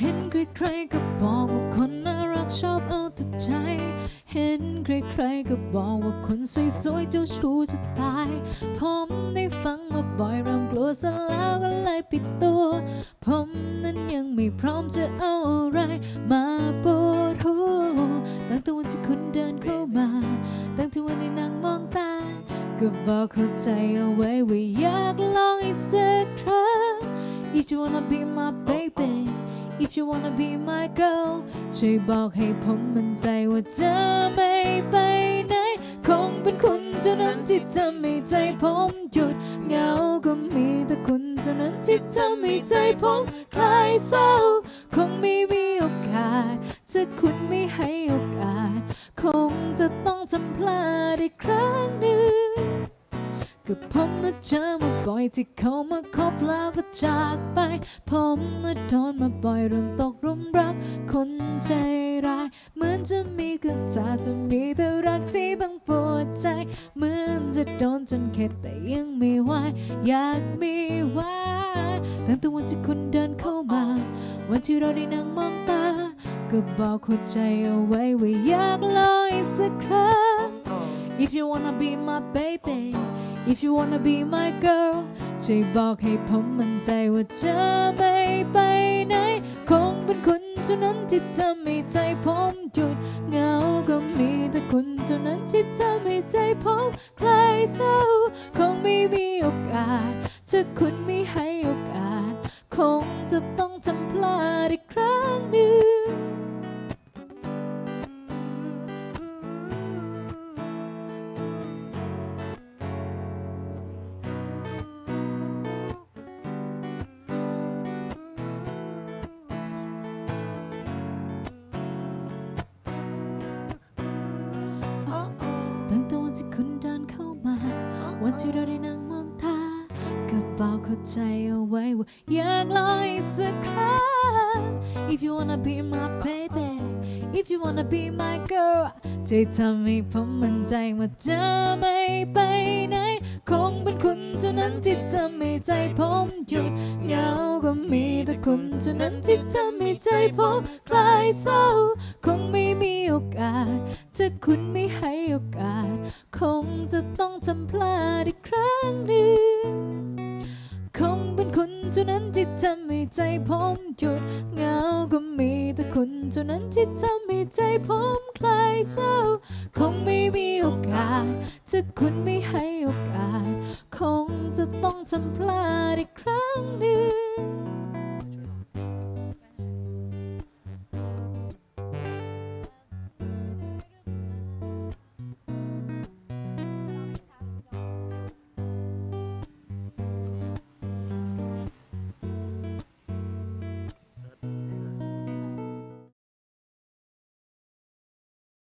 เห็นใครๆก็บอกว่าคนน่ารักชอบเอาแต่ใจ เห็นใครๆก็บอกว่าคนสวยๆเจ้าชู้จะตาย ผมได้ฟังมาบ่อยเริ่มกลัวซะแล้วก็เลยปิดตัว ผมนั้นยังไม่พร้อมจะเอาอะไรมาปวดหัวตั้งแต่วันที่คุณเดินเข้ามา ตั้งแต่วันที่นั่งมองตา ก็บอกเข้าใจเอาไว้ว่าอยากลองอีกสักครั้ง If you wanna be my baby If you wanna be my girl ช่วยบอกให้ผมมั่นใจว่าจะไม่ไปไหน คงเป็นคุณเท่านั้นที่ทำให้ใจผมหยุดเหงาก็มีแต่คุณเท่านั้นที่ทำให้ใจผมคลายเศร้า คงไม่มีโอกาสถ้าคุณไม่ให้โอกาส คงจะต้องทำพลาดอีกครั้งหนึ่ง ก็ผมน่ะเจอมาบ่อยที่เขามาคบแล้วก็จากไป ผมน่ะโดนมาบ่อยเรื่องตกหลุมรัก คนใจร้าย เหมือนจะมีกษาจะมีแต่รักที่ต้องปวดใจ เหมือนจะโดนจนเข็ดแต่ยังไม่ไหวอยากมีไว้ตั้งแต่วันที่คุณเดินเข้ามา วันที่เราได้นั่งมองตา ก็บอกหัวใจเอาไว้ว่าอยากลองอีกสักครั้ง If you wanna be my baby If you wanna be my girl ช่วยบอกให้ผมมั่นใจว่าจะไม่ไปไหน คงเป็นคุณเท่านั้นที่ทำให้ใจผมหยุดเหงาก็มีแต่คุณเท่านั้นที่ทำให้ใจผมคลายเศร้า คงไม่มีโอกาสถ้าคุณไม่ให้โอกาส คงจะ ที่เราได้นั่งมองตาก็บอกเข้าใจเอาไว้ว่าอยากลองอีกสักครั้ง If you wanna be my baby If you wanna be my girl จะทำให้ผมมั่นใจว่าจะไม่ไปไหน คงเป็นคุณเท่านั้นที่ทำให้ใจผมหยุดเหงาก็มีแต่คุณเท่านั้นที่ทำให้ใจผมคลายเศร้าคงไม่มี อกาส ถ้าคุณไม่ให้โอกาส คงจะต้องทำพลาดอีกครั้งหนึ่ง คงเป็นคุณเท่านั้นที่ทำให้ใจผมหยุดเหงาก็มีแต่คุณเท่านั้นที่ทำให้ใจผมคลายเศร้า คงไม่มีโอกาส ถ้าคุณไม่ให้โอกาส คงจะต้องทำพลาดอีกครั้งหนึ่ง